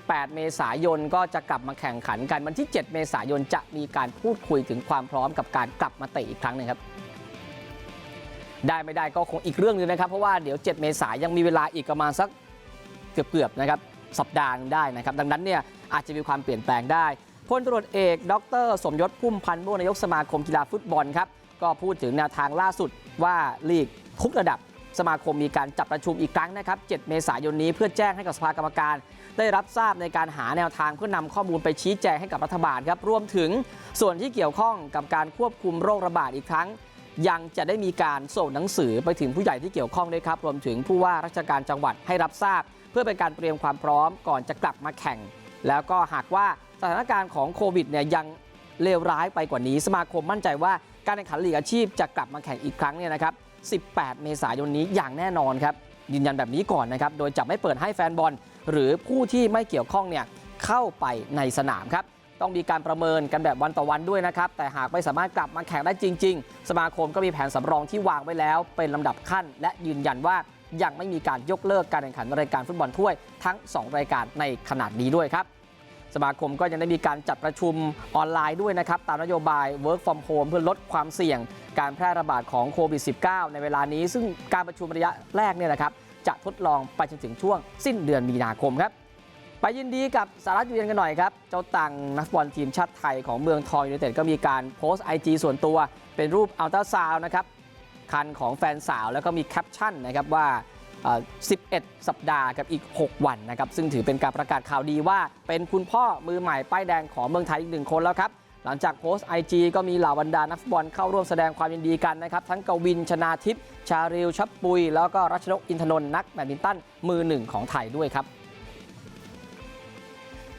18 เมษายนก็จะกลับมาแข่งขันกันวันที่ 7 เมษายนจะมีการพูดคุยถึงความพร้อมกับการกลับมาเตะอีกครั้งหนึ่งครับ ได้ไม่ได้ก็คงอีกเรื่องหนึงนะครับ เพราะว่าเดี๋ยว 7 เมษายนยังมีเวลาอีกประมาณสักเกือบๆนะครับสัปดาห์หนึ่งได้นะครับ ดังนั้นเนี่ยอาจจะมีความเปลี่ยนแปลงได้พลตรวจเอก ดร สมยศพุ่มพันธ์ม่วนายกสมาคมกีฬาฟุตบอลครับก็พูดถึงแนวทางล่าสุดว่าลีกทุกระดับ สมาคมมีการจัดประชุมอีกครั้งนะครับ 7 เมษายนนี้เพื่อแจ้งให้กับสภากรรมการ ได้รับทราบในการหาแนวทางเพื่อนำข้อมูลไปชี้แจงให้กับรัฐบาลครับ รวมถึงส่วนที่เกี่ยวข้องกับการควบคุมโรคระบาดอีกครั้ง ยังจะได้มีการส่งหนังสือไปถึงผู้ใหญ่ที่เกี่ยวข้องด้วยครับ รวมถึงผู้ว่าราชการจังหวัดให้รับทราบ เพื่อเป็นการเตรียมความพร้อมก่อนจะกลับมาแข่ง แล้วก็หากว่าสถานการณ์ของโควิดเนี่ยยังเลวร้ายไปกว่านี้สมาคมมั่นใจว่าการแข่งขันลีกอาชีพจะกลับมาแข่งอีกครั้งเนี่ยนะครับ 18 เมษายนนี้อย่างแน่นอนครับยืนยันแบบนี้ก่อนนะครับ โดยจะไม่เปิดให้แฟนบอล หรือผู้ที่ไม่เกี่ยวข้องเนี่ยเข้าไปในสนามครับ ต้องมีการประเมินกันแบบวันต่อวันด้วยนะครับ แต่หากไม่สามารถกลับมาแข่งได้จริง ๆ สมาคมก็มีแผนสำรองที่วางไว้แล้ว เป็นลำดับขั้น และยืนยันว่ายังไม่มีการยกเลิกการแข่งขันรายการฟุตบอลถ้วยทั้ง 2 รายการในขนาดนี้ด้วยครับ สมาคมก็ยังได้มีการจัดประชุมออนไลน์ด้วยนะครับ ตามนโยบาย Work from Home เพื่อลดความเสี่ยง การแพร่ระบาดของโควิด -19 ในเวลานี้ ซึ่งการประชุมระยะแรกเนี่ยนะครับ จะทดลองไปจนถึงช่วงสิ้นเดือนมีนาคมครับ ไปยินดีกับสารัตอยู่เย็นกันหน่อยครับ เจ้าตังนักบอลทีมชาติไทยของเมืองทองยูไนเต็ดก็มีการโพสต์ IG ส่วนตัว เป็นรูปอัลตราซาวนะครับคันของแฟนสาวแล้วก็มีแคปชั่นนะครับว่า 11 สัปดาห์กับอีก 6 วันนะครับ ซึ่งถือเป็นการประกาศข่าวดีว่า เป็นคุณพ่อมือใหม่ป้ายแดงของเมืองไทยอีกหนึ่งคนแล้วครับ หลังจากโพสต์ IG ก็มีเหล่าบรรดานักฟุตบอลเข้าร่วมแสดงความยินดีกันนะครับ ทั้งกวินชนาทิพย์ชาริวชับปุย แล้วก็รัชนกอินทนนท์นักแบดมินตันมือหนึ่งของไทยด้วยครับ